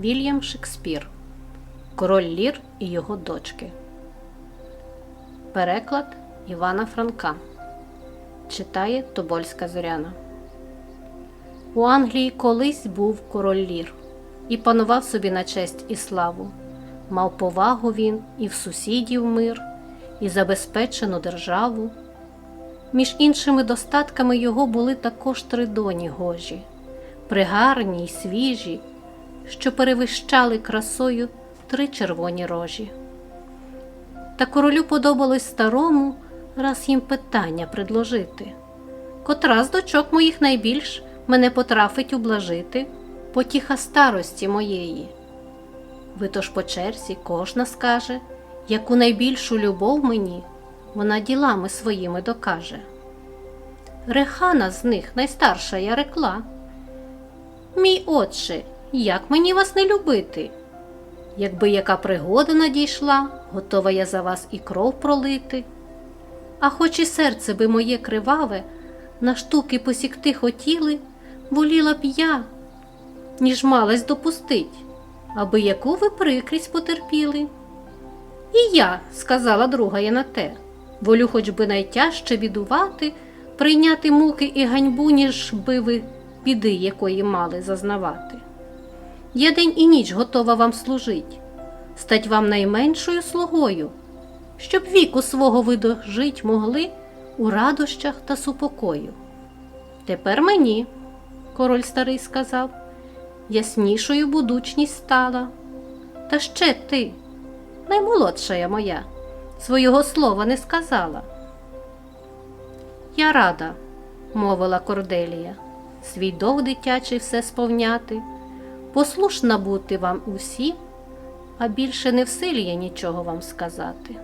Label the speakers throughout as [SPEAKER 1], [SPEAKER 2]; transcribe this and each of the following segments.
[SPEAKER 1] Вільям Шекспір Король Лір і його дочки. Переклад Івана Франка. Читає Тобольська Зоряна. У Англії колись був король Лір і панував собі на честь і славу. Мав повагу він і в сусідів мир, і забезпечену державу. Між іншими достатками його були також три доні гожі, пригарні й свіжі, що перевищали красою три червоні рожі. Та королю подобалось старому раз їм питання предложити. Котра з дочок моїх найбільш мене потрафить ублажити, потіха старості моєї. Ви тож по черзі кожна скаже, яку найбільшу любов мені вона ділами своїми докаже. Рехана з них найстарша я рекла. Мій отче, як мені вас не любити? Якби яка пригода надійшла, готова я за вас і кров пролити. А хоч і серце би моє криваве, на штуки посікти хотіли, воліла б я, ніж малась допустить, аби яку ви прикрість потерпіли. І я, сказала друга я на те, волю хоч би найтяжче бідувати, прийняти муки і ганьбу, ніж би ви біди якої мали зазнавати. Я день і ніч готова вам служить, стать вам найменшою слугою, щоб віку свого ви дожить могли у радощах та супокою. Тепер мені, король старий сказав, яснішою будучність стала. Та ще ти, наймолодша моя, свого слова не сказала. Я рада, мовила Корделія, свій дов дитячий все сповняти, послушна бути вам усім, а більше не в силі я нічого вам сказати.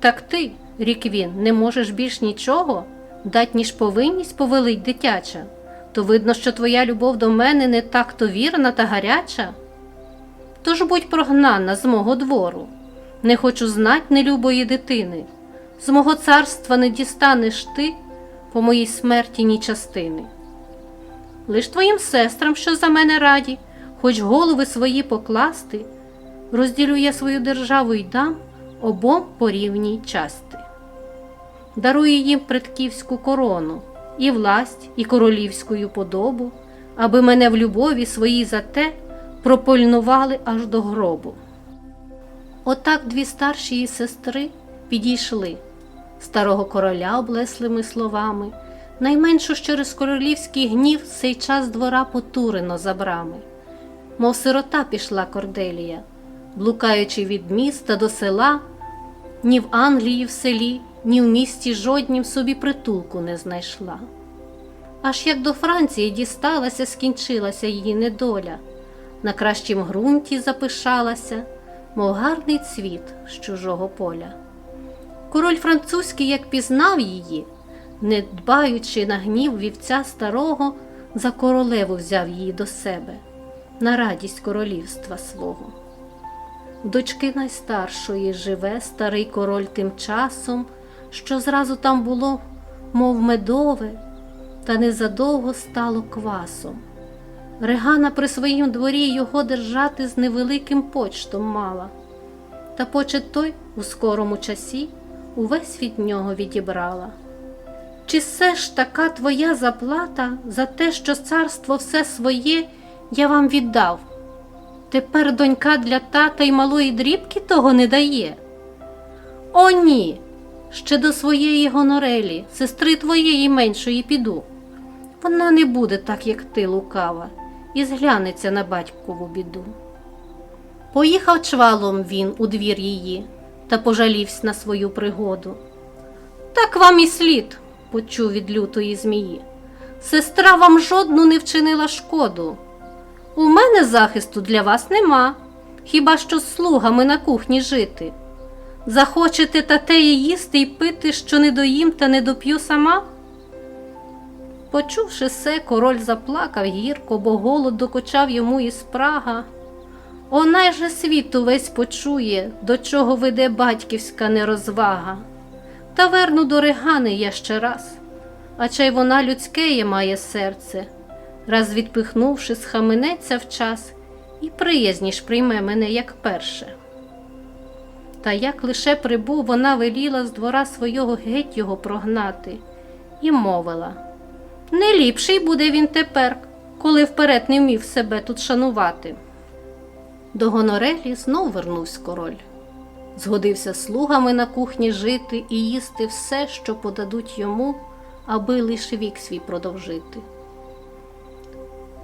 [SPEAKER 1] Так ти, рік він, не можеш більш нічого, дать, ніж повинність повелить дитяча, то видно, що твоя любов до мене не так то вірна та гаряча. Тож будь прогнана з мого двору, не хочу знать нелюбої дитини, з мого царства не дістанеш ти по моїй смерті ні частини. Лиш твоїм сестрам, що за мене раді, хоч голови свої покласти, розділю я свою державу й дам обом по рівній части. Дарую їм предківську корону, і власть, і королівську подобу, аби мене в любові своїй за те пропильнували аж до гробу. Отак дві старші її сестри підійшли, старого короля облеслими словами, найменшу ж через королівський гнів сей час двора потурено за брами. Мов сирота пішла Корделія, блукаючи від міста до села, ні в Англії в селі, ні в місті жоднім собі притулку не знайшла. Аж як до Франції дісталася, скінчилася її недоля, на кращім ґрунті запишалася, мов гарний цвіт з чужого поля. Король французький, як пізнав її, не дбаючи на гнів вівця старого, за королеву взяв її до себе, на радість королівства свого. Дочки найстаршої живе старий король тим часом, що зразу там було, мов медове, та незадовго стало квасом. Регана при своїм дворі його держати з невеликим почтом мала, та почет той у скорому часі увесь від нього відібрала. Чи все ж така твоя заплата за те, що царство все своє я вам віддав? Тепер донька для тата й малої дрібки того не дає. О, ні, ще до своєї гонорелі, сестри твоєї меншої піду. Вона не буде так, як ти, лукава, і зглянеться на батькову біду. Поїхав чвалом він у двір її та пожалівся на свою пригоду. Так вам і слід, почув від лютої змії. Сестра вам жодну не вчинила шкоду. У мене захисту для вас нема, хіба що з слугами на кухні жити. Захочете та теє їсти й пити, що не доїм та не доп'ю сама? Почувши се, король заплакав гірко, бо голод докочав йому і спрага. Онай же світ увесь почує, до чого веде батьківська нерозвага. Та верну до Регани я ще раз, а чай вона людськеє має серце. раз відпихнувши, схаменеться вчас і приязніш прийме мене як перше. Та як лише прибув, вона веліла з двора свого геть його прогнати, і мовила не ліпший буде він тепер, коли вперед не вмів себе тут шанувати. До Гонорелі знов вернувся король. Згодився слугами на кухні жити і їсти все, що подадуть йому, аби лише вік свій продовжити.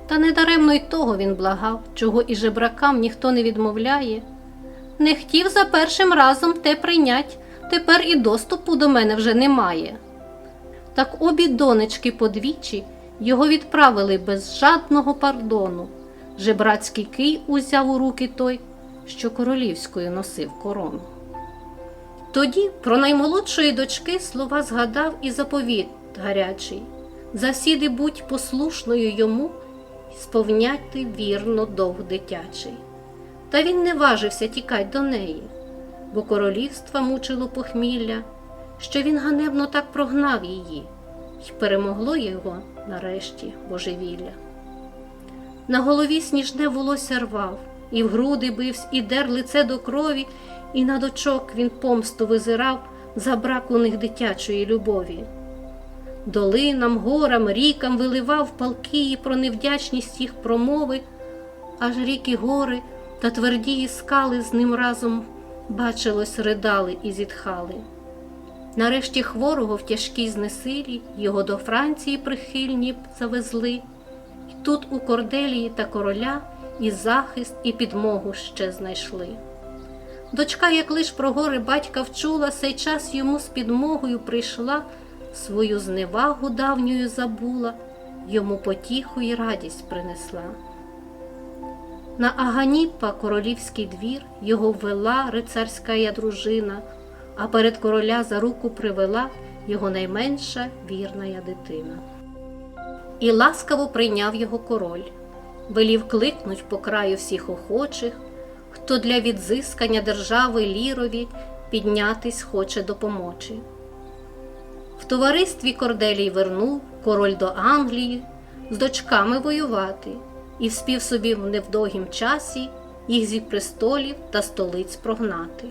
[SPEAKER 1] Та недаремно й того він благав, чого і жебракам ніхто не відмовляє. Не хотів за першим разом те прийнять, тепер і доступу до мене вже немає. Так обі донечки подвічі його відправили без жадного пардону. Жебрацький кий узяв у руки той, що королівською носив корону. Тоді про наймолодшої дочки слова згадав і заповіт гарячий засіди будь послушною йому, і сповняти вірно довг дитячий. Та він не важився тікать до неї, бо королівства мучило похмілля, що він ганебно так прогнав її, й перемогло його нарешті божевілля. На голові сніжне волосся рвав, і в груди бивсь, і дер лице до крові, і на дочок він помсту визирав за брак у них дитячої любові. Долинам, горам, рікам виливав палки про невдячність їх промови, аж ріки гори та твердії скали з ним разом бачилось, ридали і зітхали. Нарешті хворого в тяжкій знесилі його до Франції прихильні завезли, і тут у корделії та короля і захист, і підмогу ще знайшли. Дочка, як лиш про гори батька вчула, сей час йому з підмогою прийшла, свою зневагу давньою забула, йому потіху й радість принесла. На Аганіпа королівський двір його ввела рицарська дружина, а перед короля за руку привела його найменша вірна дитина. І ласкаво прийняв його король, велів кликнуть по краю всіх охочих, хто для відзискання держави лірові піднятись хоче допомочі. В товаристві Корделій вернув король до Англії з дочками воювати і вспів собі в невдовгім часі їх зі престолів та столиць прогнати.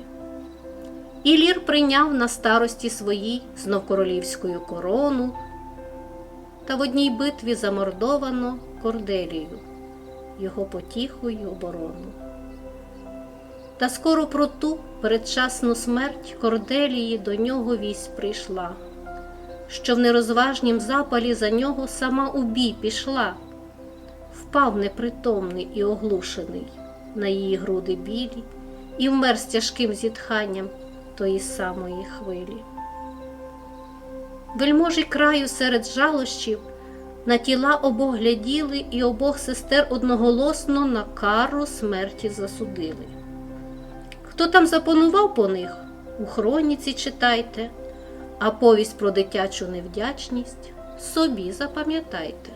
[SPEAKER 1] І Лір прийняв на старості своїй знов королівською корону, та в одній битві замордовано Корделію, його потіху й оборону. Та скоро про ту передчасну смерть Корделії до нього вість прийшла, що в нерозважнім запалі за нього сама у бій пішла, впав непритомний і оглушений на її груди білі, і вмер з тяжким зітханням тої самої хвилі. Вельможі краю серед жалощів на тіла обох гляділи, і обох сестер одноголосно на кару смерті засудили. Хто там запанував по них, у хроніці читайте, а повість про дитячу невдячність собі запам'ятайте.